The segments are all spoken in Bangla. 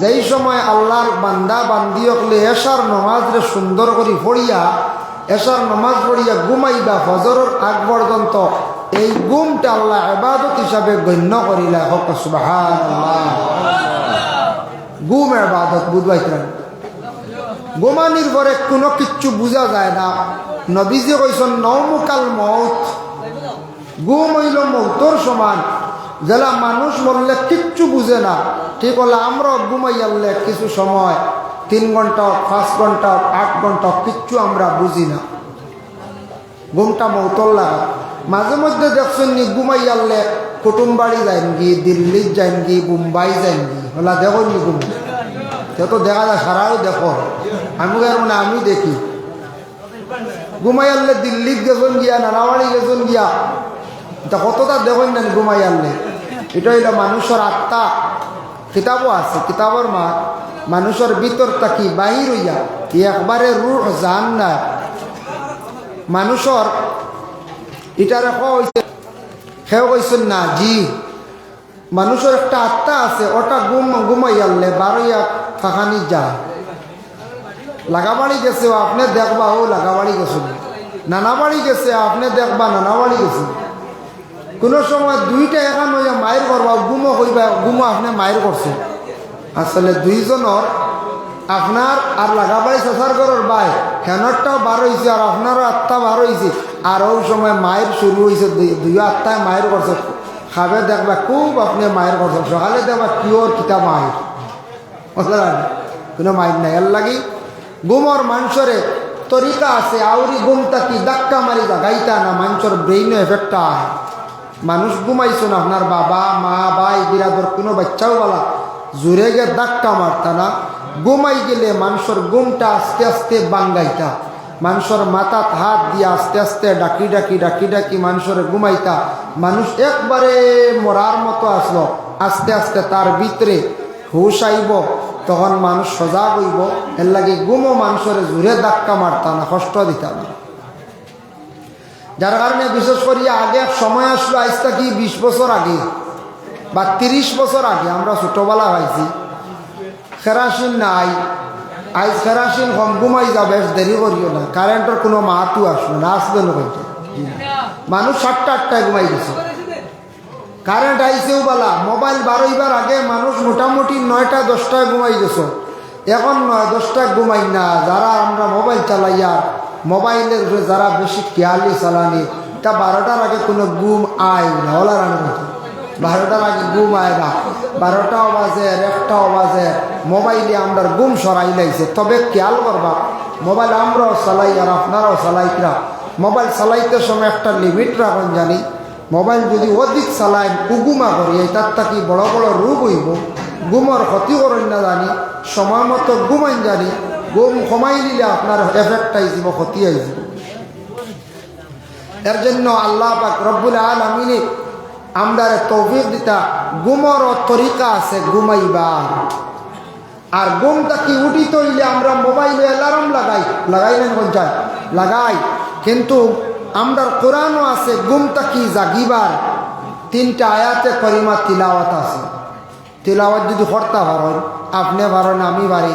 যেই সময় আল্লাহর বান্দা বান্দি হকলে এশার নমাজরে সুন্দর করে পড়িয়া, এশার নমাজ পড়িয়া ঘুমাইবা ফজরের আগ পর্যন্ত, এই গুমটা আল্লাহ এবাদত হিসাবে গণ্য করিলা হক গুম এবাদত বুঝবাইতেন গোমানির পরে কোনো কিচ্ছু বোঝা যায় না। নবীজি কইসন নৌমুকাল মৌত গুম হইল মৌতর সমান। যেলা মানুষ মরলে কিচ্ছু বুঝে না। ঠিক হলে আমরা ঘুমাইয়ালে কিছু সময়, তিন ঘণ্টা পাঁচ ঘণ্টা আট ঘণ্টা কিচ্ছু আমরা বুঝি না। ঘুমটা মৌতর লাগা। মাঝে মধ্যে দেখছেন নি ঘুমাইয়ালে কুটুম বাড়ি যাইন গি দিল্লির যাইন গি মুম্বাই যাইন গি হলা দেখো নি ঘুম? তো দেখা যায়, সারাও দেখো। আমি মানে আমি দেখি। ঘুমাই আনলে দিল্লিত গেছেন গিয়া, নানাবাড়ি গেছেন গিয়া তা কতটা দেখেন না ঘুমাই আনলে? এটা হইল মানুষের আত্মা। কিতাবও আছে, কিতাবর মা। মানুষের ভিতর তাকি বাহির হইয়া একবারে রুহ জান না মানুষের এটারে কোয়া হইছে? সেও না, জি। মানুষের একটা আত্মা আছে, ওটা গুম ঘুমাই আনলে বারোইয়া ফাঁকানি যায়। লাগাবাড়ি গেছে, আপনি দেখবা ও লাগাবাড়ি গেছে। নানা বাড়ি গেছে, আপনি দেখবা নানা বাড়ি গেছে। কোনো সময় দুইটা এখান হইয়া মায়ের করবা, গুমো কইবা গুমো আপনি মায়ের করছে আসলে দুইজনের আপনার আর লাগাবাড়ি চেঁচার করার বাই, হেনরটাও বার হয়েছে আর আপনারও আত্মা বার হয়েছে আর ওই সময় মায়ের শুরু হয়েছে দুই আত্মায় মায়ের করছে। খাবে দেখবা খুব আপনি মায়ের করছেন, সকালে দেখবা পিওর কিতা মায়ের বুঝলেন? কোনো মাইর নাই। এর লাগি গুমর মানুষরে তরিকা আছে, আউরি গুমটা কি ধাক্কা মারি গাইতা না মানুষের ব্রেইন এফেক্টটা মানুষ ঘুমাইছেন আপনার বাবা, মা, ভাই, বিরাদর কোনো বাচ্চাও বলা। জোরে গে ধাক্কা মারতা না। ঘুমাই গেলে মানুষের ঘুমটা আস্তে আস্তে বাঙ্গাইতা। মানুষের মাথাত হাত দিয়ে আস্তে আস্তে ডাকি ডাকি ডাকি ডাকি মানুষের ঘুমাইতা। মানুষ একবারে মরার মতো আসলো। আস্তে আস্তে তার ভিতরে হুশ আইব, তখন মানুষ সজাগ হইব। এর লাগে গুমো মানুষের জোরে ধাক্কা মারতা না, কষ্ট দিতা না। যার কারণে বিশেষ করি আগে এক সময় আসলো, আজ কি বিশ বছর আগে? বা তিরিশ বছর আগে, আমরা ছোটবেলা হয়েছি। খেরাসিন নাই। আজ খেরাসিন কম ঘুমাই যাবে দেরি করিও না। কারেন্টের কোনো মাহাতু আসলো না, আসবে না মানুষ সাতটা, আটটায় ঘুমাই গেছে। কারেন্ট আইসেও বলা, মোবাইল বারোইবার আগে মানুষ মোটামুটি নয়টা, দশটায় ঘুমাই গেছ। এখন নয়, দশটায় ঘুমাই না। যারা আমরা মোবাইল চালাইয়া মোবাইলের উপরে যারা বেশি খেয়ালি চালানি, তা বারোটার আগে কোনো গুম আয় না। ওলার বারোটার আগে গুম আয় না। বারোটাও বাজে, একটাও বাজে। মোবাইলে আমরা গুম সরাই লাইছে। তবে খেয়াল করবা, মোবাইল আমরাও চালাই আর আপনারাও চালাইতরা মোবাইল চালাইতে সময় একটা লিমিট রাখুন জানি। মোবাইল যদি অধিক চালায়, কুগুমা করি তার থাকি বড় বড় রোগ হইব। গুমর ক্ষতি করেন না জানি। সময় মতো ঘুমাইন জানি। গুম কমাই দিলে আপনার এফেক্ট আইসিব ক্ষতি আইসিব এর জন্য আল্লাহ পাক রব্বুল আলমিনে আমরা তৌফিক দিতা, গুমর তরিকা আছে ঘুমাইবার। আর ঘুমটা কি উঠি তৈলে আমরা মোবাইলে অ্যালার্ম লাগাই লাগাই না পঞ্চায়েত লাগাই। কিন্তু আমরা কোরআনও আছে গুমটা কি জাগিবার? তিনটা আয়াতে করিমা তিলাওয়াত আছে। তিলাওয়াত যদি হরতা পারেন আপনি পারেন আমি পারি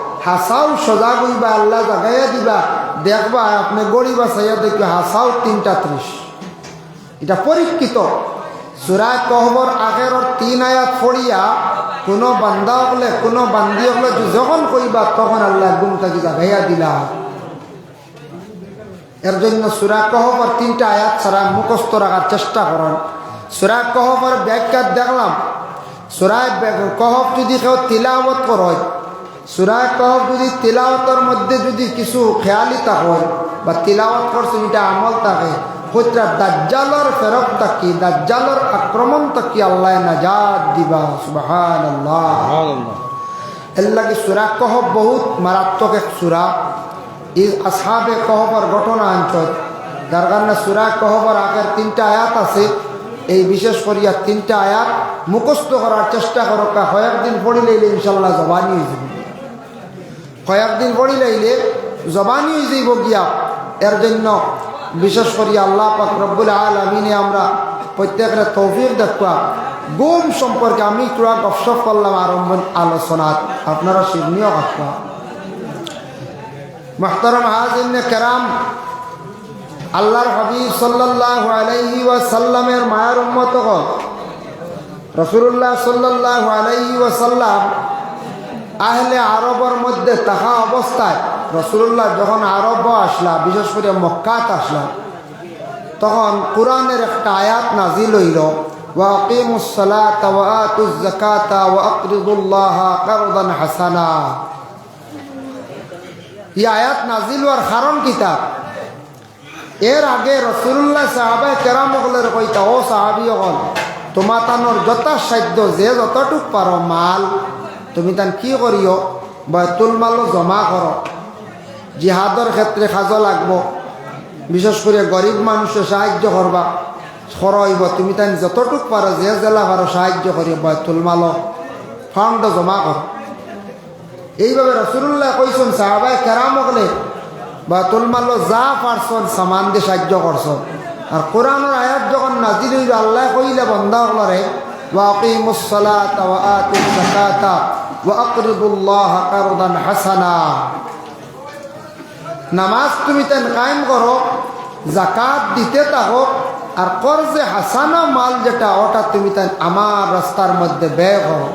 হাসাও সজাগ হইবা আল্লাহ জাগাইয়া দিবা। দেখবা, আপনি গড়ি বাসাইয়া দেখবে হাসাও তিনটা ত্রিশ। এটা পরীক্ষিত। সুরায় কহবর আগের তিন আয়াত পড়িয়া কোনো বান্দা হলে, কোনো বান্দি হলে যখন কইবা, তখন আল্লাহ গুম তাকে জাগাইয়া দিলা। এর জন্য সুরা কহবর তিনটা আয়াত ছাড়া মুখস্থ রাখার চেষ্টা করেন। সুরা কহবর ব্যাখ্যা দেখলাম। সুরায় কহব যদি কেউ তিলাওয়াত করে সুরায় কহব যদি তিলাওয়াতের মধ্যে যদি কিছু খেয়ালি থাকে বা তিলাওয়াত করছে এটা আমল থাকে হইতরা দাজ্জালর ফেরত তাকি দাজ্জালর আক্রমণ তাকি আল্লাহ নাজাদ দিবা সুবহান আল্লাহ এর লাগে সুরা কহব বহুত মারাত্মক এক সুরা। ই আসহাবে কহবর ঘটনা অঞ্চল যার কারণে সুরা কহবর আগের তিনটা আয়াত আছে। এই বিশেষ করিয়া তিনটা আয়াত মুখস্থ করার চেষ্টা করো কয়েকদিন পড়িলে ইনশাল্লাহ জবানি হয়ে যাবে। কয়েকদিন পড়িলাইলে জবানি হয়ে যাইব গিয়া। এর জন্য বিশেষ করি আল্লাহ পাক রব্বুল আলমিনে আমরা প্রত্যেকের তৌফিক দেখবা গুম সম্পর্কে আমি তোরা গপসপ করলাম আরম্ভ আলোচনাত আপনারা শিবনীয় আসবা। মোহতরম হাজিন কেরাম, আল্লাহর হাবিব সাল্লাহ আলাইহি ওয়াসাল্লামের মায়ের উম্মত রসুল্লাহ সাল্লাহ আলাইহি ওয়াসাল্লাম আহলে আরবের মধ্যে তাহা অবস্থায় রসুল্লাহ যখন আরব আসলা বিশেষ করে মক্কাত আসলা তখন কোরআনের একটা আয়াত নাজিল হইল وأقيموا الصلاة وآتوا الزكاة وأقرضوا الله قرضا حسنا এই আয়াত নাজিল হওয়ার কারণ কিতাব এর আগে রসুল্লাহ সাহাবায় কেরামগলের কইতা ও সাহাবি হল তোমা তানোর যথাসাধ্য যে যতটুক পারো মাল তুমি তান কি করিও বা মালও জমা কর জিহাদর ক্ষেত্রে সাজো লাগবো। বিশেষ করে গরিব মানুষের সাহায্য করবা খরইব তুমি তাই যতটুক পারো যে জেলা পারো সাহায্য করিও বা মালও ফান্ড জমা কর এইভাবে রসুল্লাহ কইসন সাহাবাই কেরাম হলে বাইতুল মালও যা পারছন সামান দিয়ে সাহায্য করছ আর কোরআনের আয়াত যখন নাজির আল্লাহ কইলে বন্ধা হলরে ওয়াকিমুসলাত ওয়া আতিস যাকাতা। নামাজ তুমি তেন কায়েম করো জাকাত দিতে থাকো, আর যে হাসানা মাল যেটা, ওটা তুমি তেন আমার রাস্তার মধ্যে ব্যয় করো।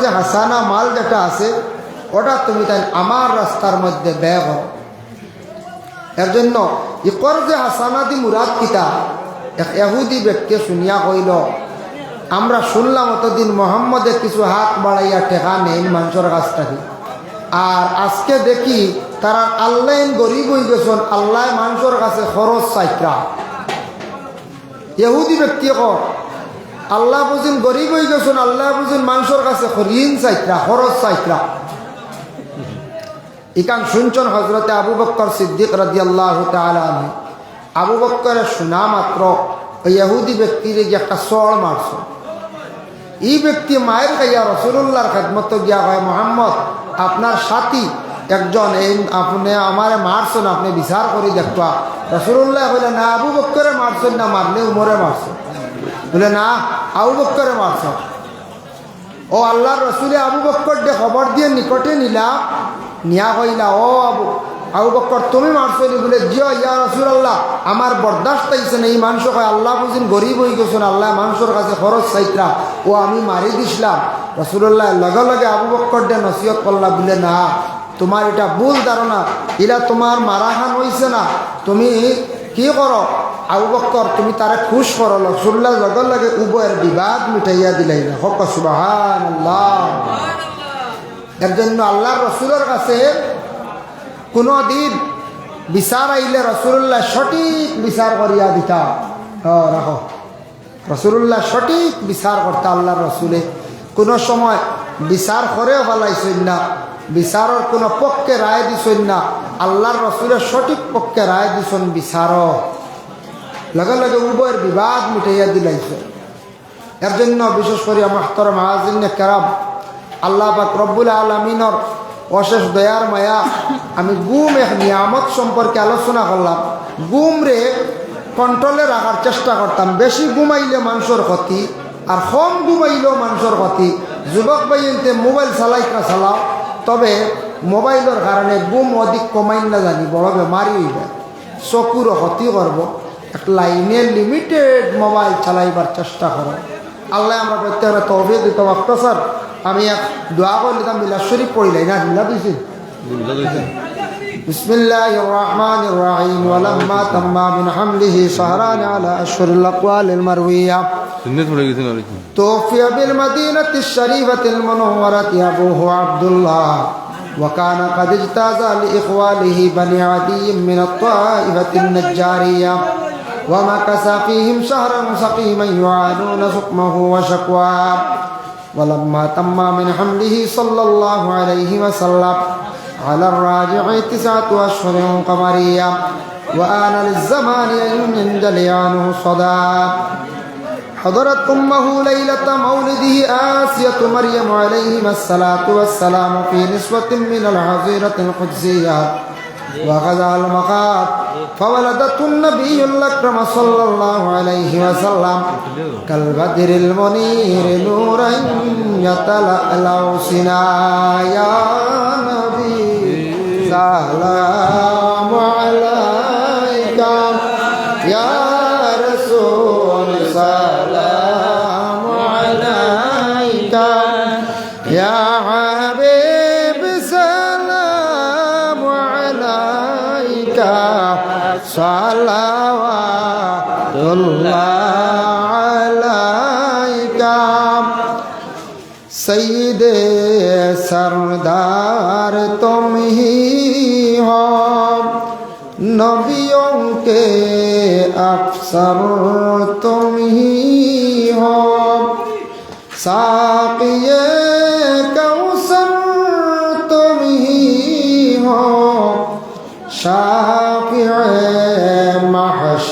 যে হাসানা মাল যেটা আছে, ওটা তুমি তাই আমার রাস্তার মধ্যে ব্যয় করো। এর জন্য ই যে হাসানা দি মুরাদ কিতা? এক এহুদি ব্যক্তি শুনিয়া কইল আমরা শুনলাম অতদিন মোহাম্মদের কিছু হাত বাড়াইয়া টেকা নেন মানুষের কাছ থেকে। আর আজকে দেখি তারা আল্লাহ গরিব হয়ে গেছেন, আল্লাহ মানুষের কাছে খরচ চাইত্রা। এহুদি ব্যক্তি কর, আল্লাহ বুঝিন গরিব হয়ে গেছেন, আল্লাহ বুঝিন মানুষের কাছে ঋণ চাইত্রা, খরচ চাইত্রা। ইকান শুনছেন হজরতে আবু বক্কর সিদ্দিক রাজি আল্লাহ তালী আবু বক্করের শোনা মাত্র ওই ইহুদি ব্যক্তির একটা চড় মারছ। এই ব্যক্তি মায়ের গাইয়া রসুল্লাহর খেদমত গিয়া হয় মোহাম্মদ, আপনার সাথী একজন এই আপনি আমারে মারছেন আপনি বিচার করে দেখবা। রসুল্লাহ বলে, না, আবু বক্করে মারছেন না, মারলে উমরে মারছেন বলে, না, আবু বক্করে মারছ। ও আল্লাহর রসুলে আবু বক্কর দে খবর দিয়ে নিকটে নিলা, নিয়া কইলা, ও আবু আবু বক্কর তুমি মারছো নি বলে জিও ইয়া রসুল আল্লাহ আমার বরদাস্ত আইছে না এই মানুষ কয় আল্লাহ বুঝিন গরিব হয়ে গেছেন আল্লাহ মানুষের কাছে খরচ চাইতরা ও আমি মারি দিছিলাম। রসুল্লাহ লগে লগে আবু বক্কর দে নসিহত করলা বলে না তোমার এটা ভুল ধারণা। এরা তোমার মারাহান হইছে না। তুমি কি করো? আবু বক্কর তুমি তারা খুশ করো রসুল্লাহ লগে লগে উভয়ের বিবাদ মিটাইয়া দিলাই না। হক আল্লাহ এর জন্য আল্লাহ রসুলের কাছে কোনো দিন বিচার আইলে রসুল্লাহ সঠিক বিচার করিয়া দিতা। রাখো রসুল্লাহ সঠিক বিচার করতে আল্লাহ রসুলে কোনো সময় বিচার করেও ফেলাইছেন না। বিচারের কোনো পক্ষে রায় দিছেন না। আল্লাহর রসুলের সঠিক পক্ষে রায় দিছেন বিচার লগে লগে উভয়ের বিবাদ মিটাইয়া দিলাইছে। এর জন্য বিশেষ করে মাহতর মাহাজিনে কেরাম আল্লাহ পাক রব্বুল আলমিনর অশেষ দয়ার মায়া। আমি গুম এক নিয়ামত সম্পর্কে আলোচনা করলাম। গুম রে কন্ট্রোলে রাখার চেষ্টা করতাম। বেশি ঘুমাইলে মানুষের ক্ষতি, আর কম ঘুমাইলেও মানুষের ক্ষতি। যুবক বাইনতে মোবাইল চালাইকা চালাও, তবে মোবাইলের কারণে গুম অধিক কমাই না জানি, বড় বেমারি হইবে। চকুর ক্ষতি করব। এক লাইনে লিমিটেড মোবাইল চালাইবার চেষ্টা করো। আল্লাহ আমরা প্রত্যেকের তহবিল দিত স্যার আমি এক দোয়া করে দিতাম বিলাস শরীফ পড়িলাই না মিলা দিছি بسم الله الرحمن الرحيم ولما تم من حمله شهران على أشهر الأقوال المروية সুন্নত পড়ে গেছেন অনেক توفي بالمدينة الشريفة المنورة أبوه عبد الله وكان قد اجتاز لإخواله بني عدي من الطائفة النجارية ومكث فيهم شهرا سقيما يعانون سقمه وشكواه. ولما تم من حمله صلى الله عليه وسلم على الراجع تسعة أشهر قمرية وآن للزمان أن ينجلي عنه صدى. حضرت أمه ليلة مولده آسية مريم عليهما الصلاة والسلام في نسوة من الحظيرة القدسية. وغزا المخاض فولدته النبي الأكرم صلى الله عليه وسلم كالبدر المنير نورا يتلألأ سنا يا نبي. سلام عليك يا সালাওয়াতুল্লাহ আলাইকা। সঈদে সরদার তুমি হো নবিয়ং কে अफसर तुम ही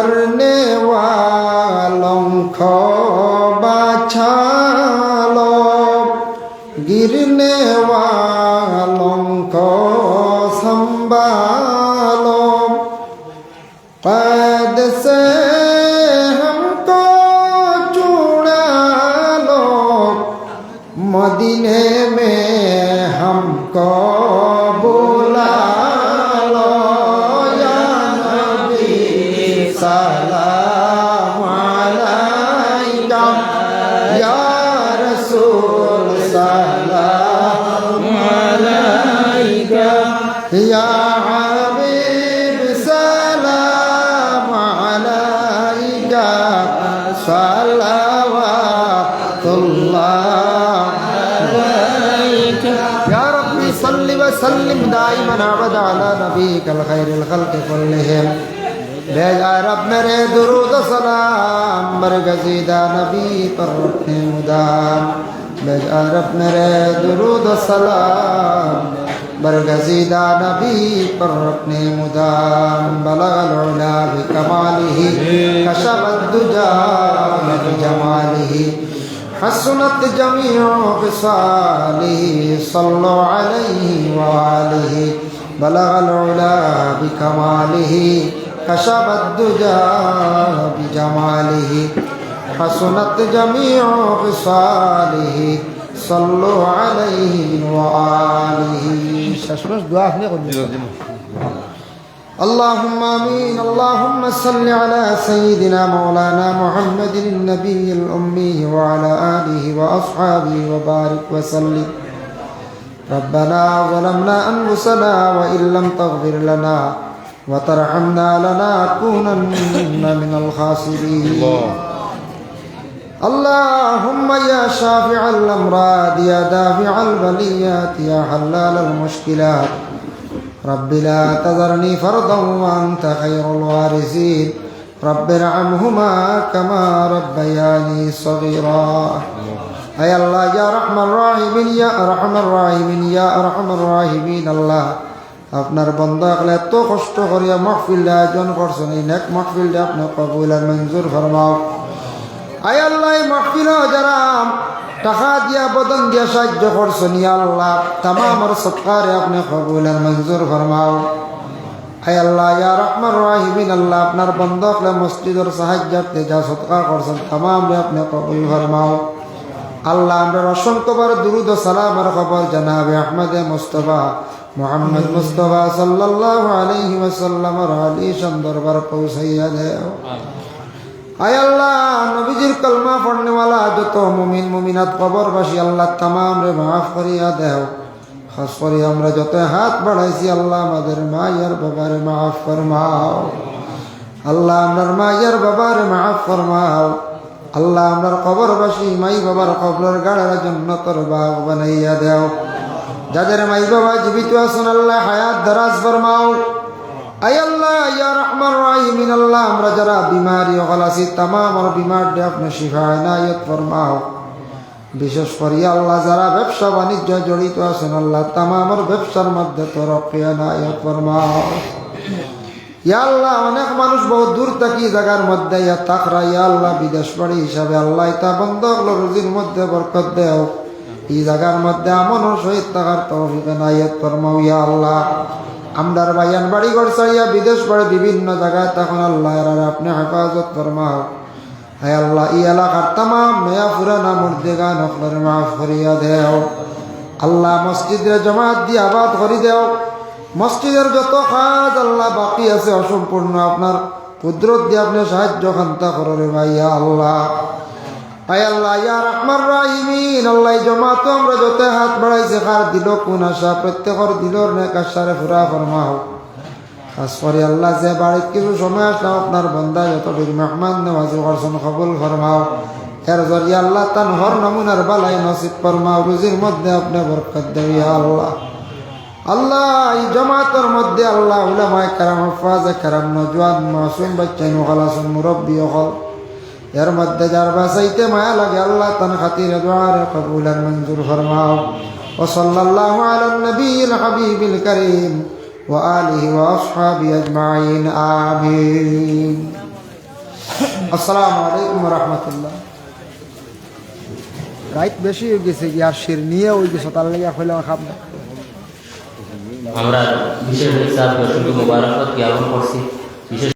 मरने वालों को बचालो गिरने वालों को संभालो कैद से हमको चुड़ा लो मदीने में हमको نبيك الخير الخلق كلهم بيجار اب میرے درود سلام برگزیدہ نبی پر اٹھنے مدام بيجار اب میرے درود سلام برگزیدہ نبی پر اپنے مدام بلغ العلا بکماله کشف الدجا بجماله حسنت جميع خصاله صلوا عليه وآله بلغ العلا بكماله كشف الدجى بجماله حسنت جميع خصاله صلوا عليه وآله. دعاء اللهم آمين اللهم صل على سيدنا مولانا محمد النبي الأمي وعلى آله وأصحابه وبارك وسلم. ربنا ظلمنا أنفسنا وإن لم تغفر لنا وترحمنا لنكونن من الخاسرين. اللهم يا شافع الامراض يا دافع البليات يا حلال المشكلات. رب لا تذرني فرضا وأنت خير الوارثين. رب ارحمهما كما ربياني صغيرا. হে আল্লাহ, ইয়া রহমান রাহিমিন, ইয়া রহমান রাহিমিন, ইয়া রহমান রাহিমিন, আল্লাহ। আপনার বন্ধ আকলে এত কষ্ট করিয়া মহফিল আয়োজন করছেন, এই নেক মহফিলটা আপনি কবুল আর মঞ্জুর ফরমাও। আয় আল্লাহ মহফিল যারা টাকা দিয়া, বদন দিয়া সাহায্য করছেন, ইয়া আল্লাহ তামামর সৎকারে আপনি কবুল আর মঞ্জুর ফরমাও। আয় আল্লাহ, ইয়া রহমান রাহিমিন, আল্লাহ, আপনার বন্ধ আকলে মসজিদের সাহায্য আপনি যা সৎকার করছেন, তামামে আপনি কবুল ফরমাও। আল্লাহ, আমরা অসংখ্যবার দুরুদ ও সালামের খবর জানাবে। আহমদে মুস্তফা, মোহাম্মদ মুস্তফা সাল্লাল্লাহু আলাইহি ওয়াসাল্লামর আলী দরবার পৌঁছাইয়া দেও। আয় আল্লাহ, নবীজির কলমা পড়নেওয়ালা যত মুমিন, মুমিনাত কবরবাসী, আল্লাহ তামাম রে মাফ করিয়া দেও। খাস করে আমরা যত হাত বাড়াইছি, আল্লাহ আমাদের মায়ের বাবারে মাফ ফরমাও। আল্লাহ আমরার মায়ের বাবারে মাফ ফরমাও। আল্লাহ আমরার কবরবাসী মাই বাবার কবরের গাড়ার জন্য তোর বাগ বানাইয়া দেও। যাদের মাই বাবা জীবিত আছেন, আল্লাহ হায়াত দারাজ ফরমাও। আই আল্লাহ, ইয়া রহমান রাহিমিন, আল্লাহ আমরা যারা বিমারি হল আছি, তামাম আর বিমার ডে আপনি শিফা এনায়ত ফরমাও। বিশেষ করে আল্লাহ, যারা ব্যবসা বাণিজ্য জড়িত আছেন, আল্লাহ তামামর ব্যবসার মধ্যে তোর এনায়ত ফরমাও। ইয়া আল্লাহ, অনেক মানুষ বহু দূর থাকি জায়গার মধ্যে, ইয়া তাকরা, ইয়া আল্লাহ, বিদেশ বাড়ি হিসাবে আল্লাহ ইতা বন্ধ হলো, রুজির মধ্যে বরকত দেও। এই জায়গার মধ্যে আমন সহিত থাকার তৌফিক এনায়ত ফরমাও ইয়া আল্লাহ। আমদার বাইয়ান বাড়ি ঘর ছাড়িয়া বিদেশ বাড়ি বিভিন্ন জায়গায় তখন আল্লাহ এর আপনি হেফাজত ফরমাও। হায় আল্লাহ ই এলাকার তামাম মেয়া ফুরানা মুর্দেগা নকলের মাফ করিয়া দেও। আল্লাহ মসজিদের জমাত দিয়ে আবাদ করি দেও। মসজিদের যত কাজ আল্লাহ বাকি আছে, অসম্পূর্ণ। আপনার কুদরত দিয়ে আপনি সাহায্য খান্তা করে ভাইয়া আল্লাহ। আয় আল্লাহ, ইয়া রহমান রাহিমিন, আল্লাহ জমাতো আমরা যত হাত বাড়াইছে, কার দিল কোন আশা? প্রত্যেকর দিলর নেক আশারে ফুরা ফরমাও। খাস করে আল্লাহ যে বাড়িত কিছু সময় আসলাম আপনার বন্দা যত মেহমান নেওয়াজি করছেন কবুল ফরমাও। এর জরিয়া আল্লাহ তান হর নমুনার বালাই নসিব ফরমাও, রুজির মধ্যে আপনি বরকত আল্লাহ। আল্লাহ, এই জমাতের মধ্যে আল্লাহ, উলামায় কারাম, হফাজা কারাম, নজওয়ান, মাসুম, বাচ্চাইন হলাসুন মুরব্বী হল এর মধ্যে যার বাসাইতে মায়া লাগে, আল্লাহ তান খাতির দোয়ারে কবুলান মঞ্জুর ফরমাও। ও সাল্লাল্লাহু আলা নবীল হাবিবিল করিম ওয়া আলিহি ওয়া আসহাবি আজমাইন, আমিন। আসসালামু আলাইকুম ওয়া রাহমাতুল্লাহ। বেশি হয়ে গেছে গিয়া শির নিয়ে ওই গেছে তার লাগে হইলাম খাবনা আমরা বিশেষ হিসাব শুধু মোবারকত জ্ঞাপন করছি। বিশেষ